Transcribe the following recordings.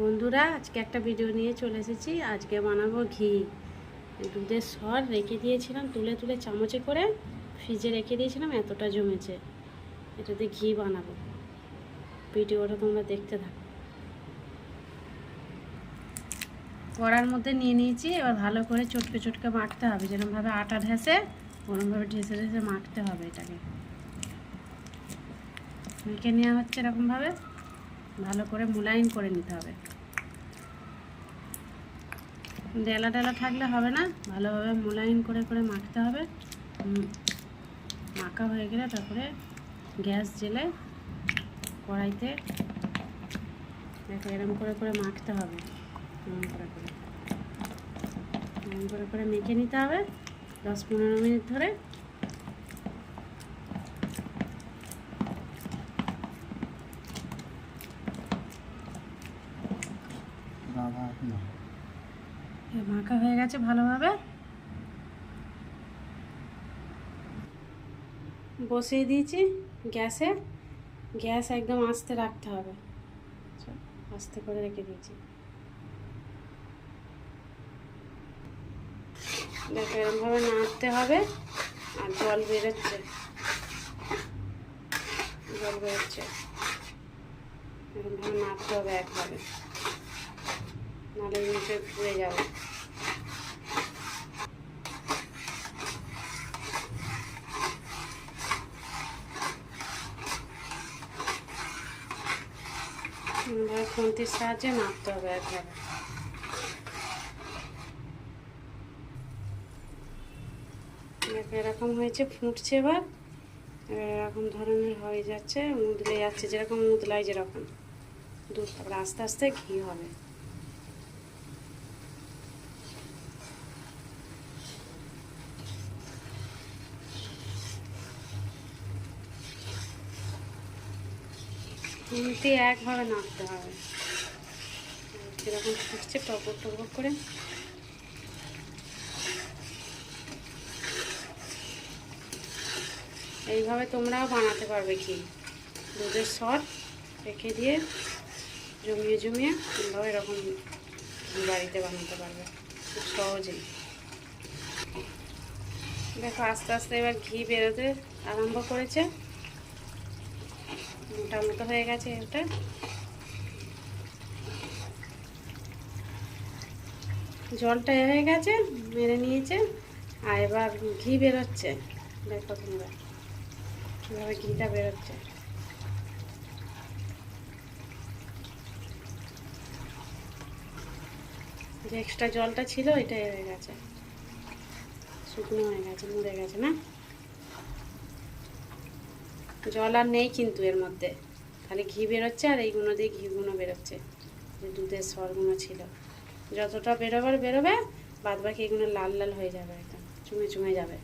বন্ধুরা, আজকে একটা ভিডিও নিয়ে চলে এসেছি। আজকে বানাবো ঘি। দুধের সর রেখে দিয়েছিলাম, তুলে তুলে চামচে করে ফ্রিজে রেখে দিয়েছিলাম, এতটা জমেছে। এটাতে ঘি বানাবো। ভিডিওটা তোমরা দেখতে থাকো। কড়ার মধ্যে নিয়ে নিয়েছি, এবার ভালো করে চটকে চটকে মাখতে হবে। যেরকমভাবে আটা ঢেসে ওরমভাবে ঢেসে ঢেসে মাখতে হবে এটাকে। মেখে নেওয়া হচ্ছে এরকমভাবে। ভালো করে মুলায়ন করে নিতে হবে। ডেলা ডেলা থাকলে হবে না, ভালোভাবে মুলায়ন করে করে মাখতে হবে। মাখা হয়ে গেলে তারপরে গ্যাস জেলে কড়াইতে দেখো এরকম করে করে মাখতে হবে। এরকম করে করে। এরকম করে করে মেখে নিতে হবে, দশ পনেরো মিনিট ধরে। মাখা হয়ে গেছে ভালোভাবে? বসিয়ে দিয়েছি গ্যাসে। গ্যাস একদম আস্তে রাখতে হবে। আস্তে করে রেখে দিয়েছি। দেখো এরকমভাবে নাড়তে হবে আর জল বেরোচ্ছে। জল বেরোচ্ছে। এরকমভাবে নাড়তে হবে একভাবে নাহলে নিচে পুড়ে যাবে। খুন্তির সাহায্যে নাড়তে হবে একভাবে দেখো এরকম হয়েছে, ফুটছে এবার। এরকম ধরনের হয়ে যাচ্ছে, মুদলে যাচ্ছে, যেরকম মুদলায় যেরকম। দুধ তারপরে আস্তে আস্তে ঘি হবে। খুন্তি একভাবে নাড়তে হবে। যেরকম ফুটছে টপক টপক করে। এইভাবে তোমরাও বানাতে পারবে কি দুধের সর রেখে দিয়ে জমিয়ে জমিয়ে তোমরাও এরকম বাড়িতে বানাতে পারবে খুব সহজেই। দেখো আস্তে আস্তে এবার ঘি বেরোতে আরম্ভ করেছে। মতো হয়ে গেছে এটা। জলটা হয়ে গেছে মেরে নিয়েছে, আর এবার ঘি বেরোচ্ছে। দেখো তোমরা, কীভাবে ঘিটা বেরোচ্ছে। যে এক্সট্রা জলটা ছিল এটা হয়ে গেছে। শুকনো হয়ে গেছে মরে গেছে, না? জল আর নেই কিন্তু এর মধ্যে। খালি ঘি বেরোচ্ছে আর এইগুলো দিয়ে ঘিগুলো বেরোচ্ছে। যে দুধের সরগুলো ছিল। যতটা বেরোবার বেরোবে বাদ বাকি এগুলো লাল লাল হয়ে যাবে একদম। চুমে চুমে যাবে।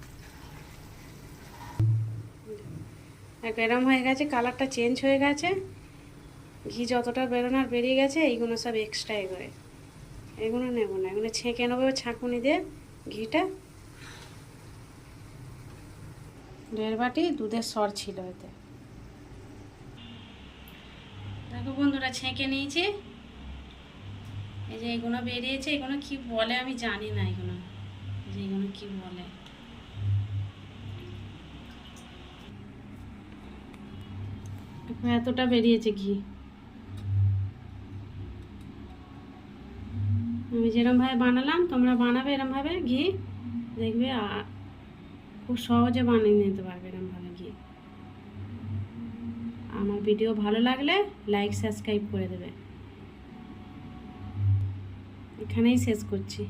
এরম হয়ে গেছে, কালারটা চেঞ্জ হয়ে গেছে। ঘি যতটা বেরোনোর বেরিয়ে গেছে, এইগুলো সব এক্সট্রা এগোয় এগুলো নেব না। এগুলো ছেঁকে নেব ছাঁকুনি দিয়ে ঘিটা। দেড় বাটি, দুধের সর ছিল এতে। দেখো বন্ধুরা, ছেঁকে নিয়েছি। এই যে এগুলো বেরিয়েছে এগুলো কি বলে আমি জানি না এগুলো যে এগুলো কি বলে। এতটা বেরিয়েছে ঘি। আমি যেরমভাবে বানালাম, তোমরা বানাবে এরমভাবে ঘি। দেখবে খুব সহজে বানিয়ে নিতে পারবে এরমভাবে গিয়ে। আমার ভিডিও ভালো লাগলে লাইক সাবস্ক্রাইব করে দেবে এখানেই শেষ করছি।